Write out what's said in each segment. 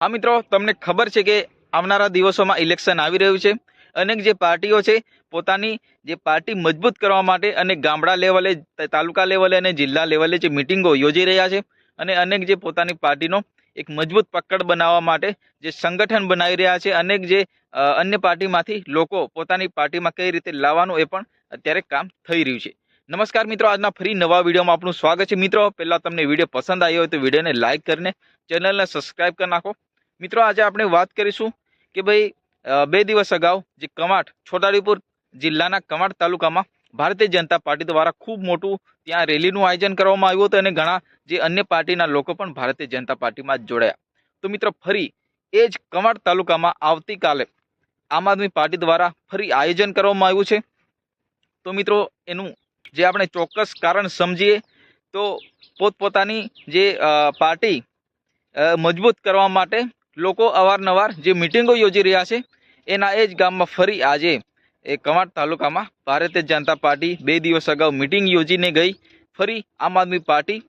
હા, મિત્રો, તમને ખબર છે કે આવનારા દિવસોમાં ઇલેક્શન આવી રહ્યું છે. અનેક જે પાર્ટીઓ છે, પોતાની જે પાર્ટી મજબૂત કરવા માટે અને ગામડા લેવલે, તાલુકા લેવલે અને જિલ્લા લેવલે જે મિટિંગો યોજી રહ્યા છે અને અનેક જે પોતાની પાર્ટીનો એક મજબૂત પકડ બનાવવા માટે જે સંગઠન બનાવી રહ્યા છે. અનેક જે અન્ય પાર્ટીમાંથી લોકો પોતાની પાર્ટીમાં કઈ રીતે લાવવાનું એ પણ અત્યારે કામ થઈ રહ્યું છે. નમસ્કાર મિત્રો, આજના ફરી નવા વિડીયોમાં આપનું સ્વાગત છે. મિત્રો, પહેલાં તમને વીડિયો પસંદ આવ્યો હોય તો વિડીયોને લાઇક કરીને ચેનલને સબસ્ક્રાઇબ કરી નાખો. મિત્રો, આજે આપણે વાત કરીશું કે ભાઈ બે દિવસ અગાઉ જે કમાટ, છોટાઉદેપુર જિલ્લાના કમાટ તાલુકામાં ભારતીય જનતા પાર્ટી દ્વારા ખૂબ મોટું ત્યાં રેલીનું આયોજન કરવામાં આવ્યું હતું અને ઘણા જે અન્ય પાર્ટીના લોકો પણ ભારતીય જનતા પાર્ટીમાં જ જોડાયા. તો મિત્રો, ફરી એ જ કમાટ તાલુકામાં આવતીકાલે આમ આદમી પાર્ટી દ્વારા ફરી આયોજન કરવામાં આવ્યું છે. તો મિત્રો, એનું જે આપણે ચોક્કસ કારણ સમજીએ, તો પોતપોતાની જે પાર્ટી મજબૂત કરવા માટે લોકો અવારનવાર જે મિટિંગો યોજી રહ્યા છે, એના એ જ ગામમાં ફરી આજે એ કમાટ તાલુકામાં ભારતીય જનતા પાર્ટી બે દિવસ અગાઉ મિટિંગ યોજીને ગઈ. ફરી આમ આદમી પાર્ટી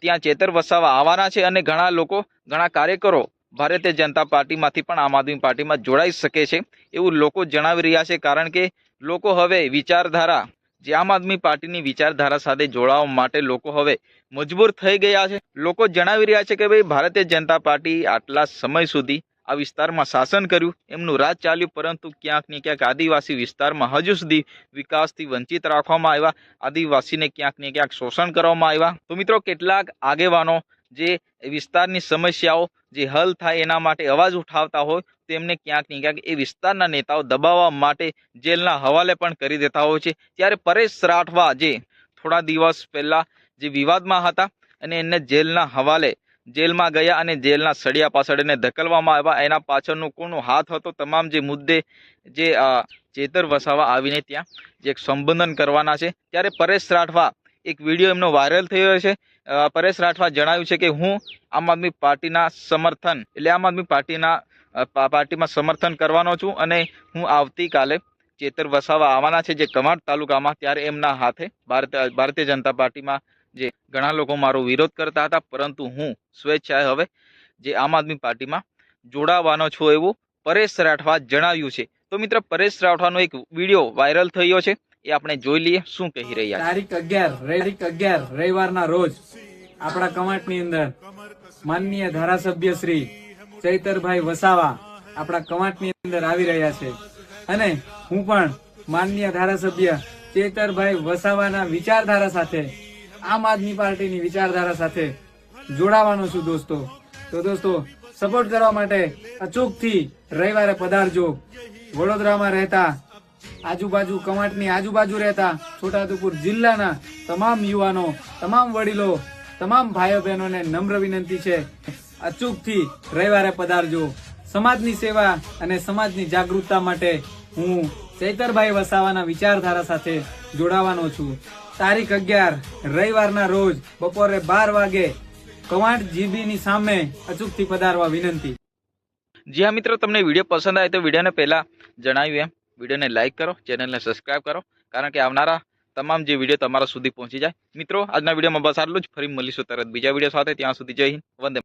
ત્યાં ચેતર વસાવા આવવાના છે અને ઘણા લોકો, ઘણા કાર્યકરો ભારતીય જનતા પાર્ટીમાંથી પણ આમ આદમી પાર્ટીમાં જોડાઈ શકે છે એવું લોકો જણાવી રહ્યા છે કારણ કે લોકો હવે વિચારધારા જે આમ આદમી પાર્ટીની વિચારધારા સાથે જોડાવા માટે લોકો હવે મજબૂર થઈ ગયા છે. લોકો જણાવી રહ્યા છે કે ભાઈ, ભારતીય જનતા પાર્ટી આટલા સમય સુધી આ વિસ્તારમાં શાસન કર્યું, એમનું રાજ ચાલ્યું, પરંતુ ક્યાંક ને ક્યાંક આદિવાસી વિસ્તારમાં હજુ સુધી વિકાસથી વંચિત રાખવામાં આવ્યા, આદિવાસીને ક્યાંક ને ક્યાંક શોષણ કરવામાં આવ્યા. તો મિત્રો, કેટલાક આગેવાનો જે વિસ્તારની સમસ્યાઓ જે હલ થાય એના માટે અવાજ ઉઠાવતા હોય તેમને ક્યાંક ને ક્યાંક એ વિસ્તારના નેતાઓ દબાવવા માટે જેલના હવાલે પણ કરી દેતા હોય છે. ત્યારે પરેશ રાઠવા જે થોડા દિવસ પહેલાં જે વિવાદમાં હતા અને એને જેલના હવાલે જેલમાં ગયા અને જેલના સળિયા પાછળ એને ધકલવામાં આવ્યા. એના પાછળનું કોનો હાથ હતો, તમામ જે મુદ્દે જે ચેતર વસાવા આવીને ત્યાં જે એક સંબોધન કરવાના છે. ત્યારે પરેશ રાઠવા એક વીડિયો એમનો વાયરલ થયો છે પરેશ રાઠવા જણાવ્યું છે કે હું આમ આદમી પાર્ટીના સમર્થન, એટલે આમ આદમી પાર્ટીના પાર્ટીમાં સમર્થન કરવાનો છું અને હું આવતીકાલે ચેતર વસાવા આવવાના છે જે કમાડ તાલુકામાં ત્યારે એમના હાથે ભારતીય જનતા પાર્ટીમાં જે ઘણા લોકો મારો વિરોધ કરતા હતા, પરંતુ હું સ્વેચ્છાએ હવે જે આમ આદમી પાર્ટીમાં જોડાવાનો છું એવું પરેશ રાઠવા જણાવ્યું છે. તો મિત્ર, પરેશ રાઠવાનો એક વીડિયો વાયરલ થયો છે. એ આપણે જોઈ લઈએ શું કહી રહ્યા તારીખ અગિયાર તારીખ અગિયાર, રવિવારના રોજ આપણા કમાટની અંદર માનનીય ધારાસભ્ય શ્રી ચૈતરભાઈ વસાવા આપણા કમાટની અંદર આવી રહ્યા છે. અને હું પણ માનનીય ધારાસભ્ય ચેતરભાઈ વસાવાના વિચારધારા સાથે, આમ આદમી પાર્ટીની વિચારધારા સાથે જોડાવાનો છું દોસ્તો. તો દોસ્તો સપોર્ટ કરવા માટે અચૂકથી રવિવારે પધારજો. વડોદરામાં રહેતા આજુબાજુ કમાટની આજુબાજુ રહેતા છોટાઉદેપુર જિલ્લાના તમામ યુવાનો, તમામ વડીલો, તમામ ભાઈઓ બહેનોને નમ્ર વિનંતી છે, અચૂકથી રવિવારે પધારજો. સમાજની સેવા અને સમાજની જાગૃતતા માટે હું ચૈતરભાઈ વસાવાના વિચારધારા સાથે જોડાવાનો છું. તારીખ અગિયાર, રવિવારના રોજ બપોરે બાર વાગે કવાંટ જીબી ની સામે અચૂકથી પધારવા વિનંતી. જી હા, મિત્રો, તમને વીડિયો પસંદ આવે તો વિડીયોને પહેલાં જણાવ્યું એમ. વિડીયોને લાઇક કરો ચેનલને સબસ્ક્રાઈબ કરો, કારણ કે આવનારા તમામ જે વીડિયો તમારા સુધી પહોંચી જાય. મિત્રો, આજના વિડીયોમાં બસ આટલું જ. ફરી મળીશું તરત બીજા વીડિયો સાથે. ત્યાં સુધી જય હિન્દ. વંદે